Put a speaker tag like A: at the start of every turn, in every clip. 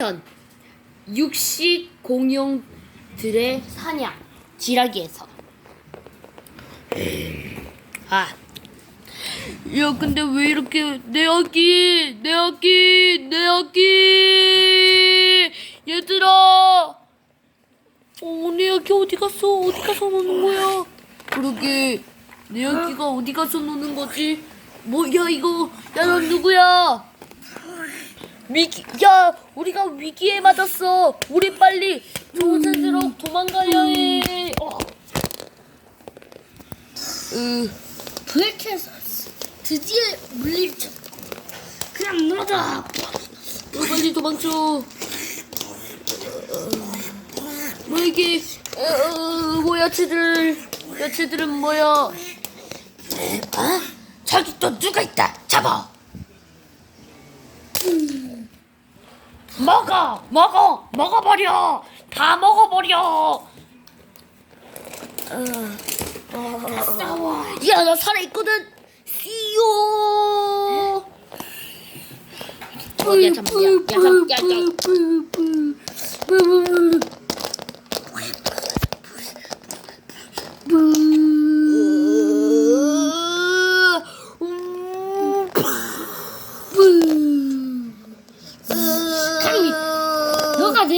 A: 현 육식 공룡들의 사냥 지라기에서. 아. 야 근데 왜 이렇게 내 아기 내 아기 내 아기! 얘들아! 어, 내 아기 어디 갔어? 어디 가서 노는 거야? 그러게 내 아기가 어디 가서 노는 거지? 뭐야 이거 야 넌 누구야 위기, 야, 우리가 위기에 맞았어. 우리 빨리 좋은 데로 도망가야 해. 어. 으,
B: 불켜서 드디어 물리쳐. 그냥.
A: 으, 빨리 도망쳐. 어, 뭐 이게, 어, 어, 뭐 야채들, 야채들은 뭐야? 아, 저기 또 누가 있다. 잡아. 먹어, 먹어, 먹어버려. 다 먹어버려.
B: 싸워.
A: 야, 나 살아있거든. 씨요. 어, 야, 잠깐만, 야, 야, 잠- 야, 야.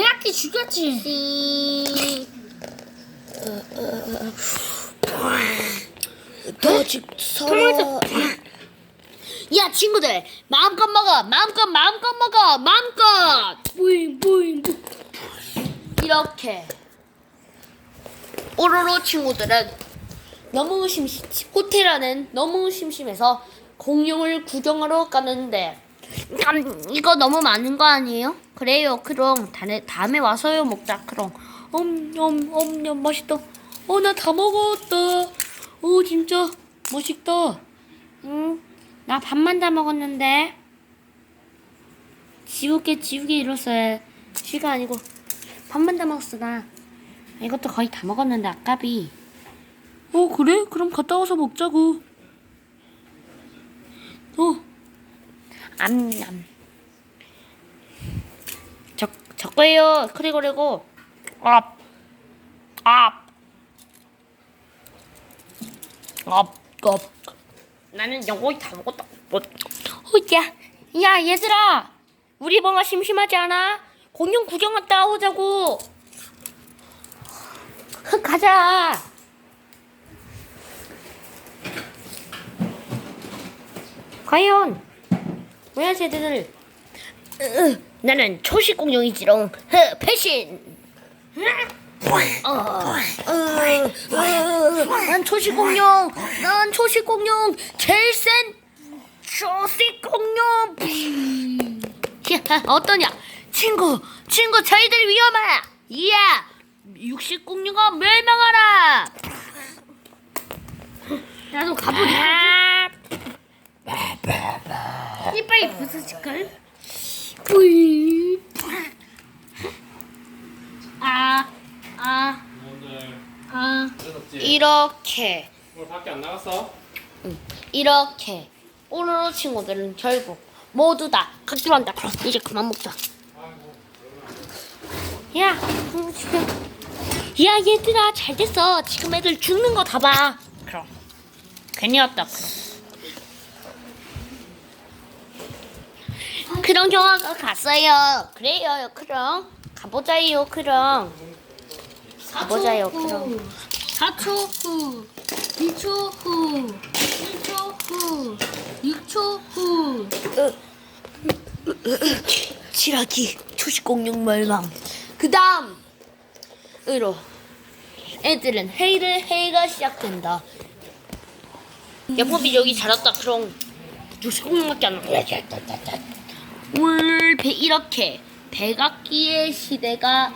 B: 아기 죽였지.
A: 너 지금 살아. 야, 친구들, 마음껏 먹어, 마음껏, 마음껏 먹어, 마음껏.
B: 뿌잉 뿌잉 뿌잉.
A: 이렇게 오로로 친구들은 너무 심심 호텔 안은 너무 심심해서 공룡을 구경하러 가는데 음, 이거 너무 많은 거 아니에요? 그래요 그럼. 다음에, 다음에 와서요 먹자 그럼. 엄냠 엄냠 맛있다. 어 나 다 먹었다. 오 진짜 맛있다. 응 나 밥만 다 먹었는데. 지우개 지우개 이뤘어요 시가 아니고 밥만 다 먹었어 나. 이것도 거의 다 먹었는데 아깝이. 어 그래? 그럼 갔다 와서 먹자고 어 암냠 저, 저거예요 그리고 그리고 앞 앞. 앞, 앞. 나는 영거이 다 먹었다. 뭐. 호야, 야 얘들아, 우리 뭔가 심심하지 않아? 공룡 구경 갔다 오자고. 흑 가자. 과연 뭐야 쟤들? 으, 나는 초식 공룡이지롱. 흐, 패신. 어, 어, 어, 난 초식 공룡. 난 초식 공룡. 제일 센 초식 공룡. 야, 어떠냐? 친구, 친구, 저희들 위험해. 이야, 육식 공룡아 멸망하라.
B: 나도 가보리.
A: 아,
B: 이빨이 부서질걸? 뿌잉. 아, 아,
C: 오늘
B: 아.
C: 늦었지?
A: 이렇게
C: 오늘 밖에 안 나갔어?
A: 이렇게 오로로 친구들은 결국 모두 다 각질한다. 그럼 이제 그만 먹자. 야, 그럼 지금 야 얘들아 잘 됐어. 지금 애들 죽는 거 다 봐. 그럼 괜히 왔다. 그럼. 그런 경화가 갔어요. 그래요, 그럼 가보자요, 그럼 가보자요, 그럼.
B: 4초 후, 2초 후, 1초 후, 6초 후.
A: 지라기 초식 공룡 멸망. 그 다음으로 애들은 회의를 회의가 시작된다. 여법이 여기 잘했다. 그럼 초식 공룡밖에 안 나 배 이렇게 백악기의 시대가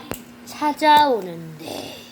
A: 찾아오는데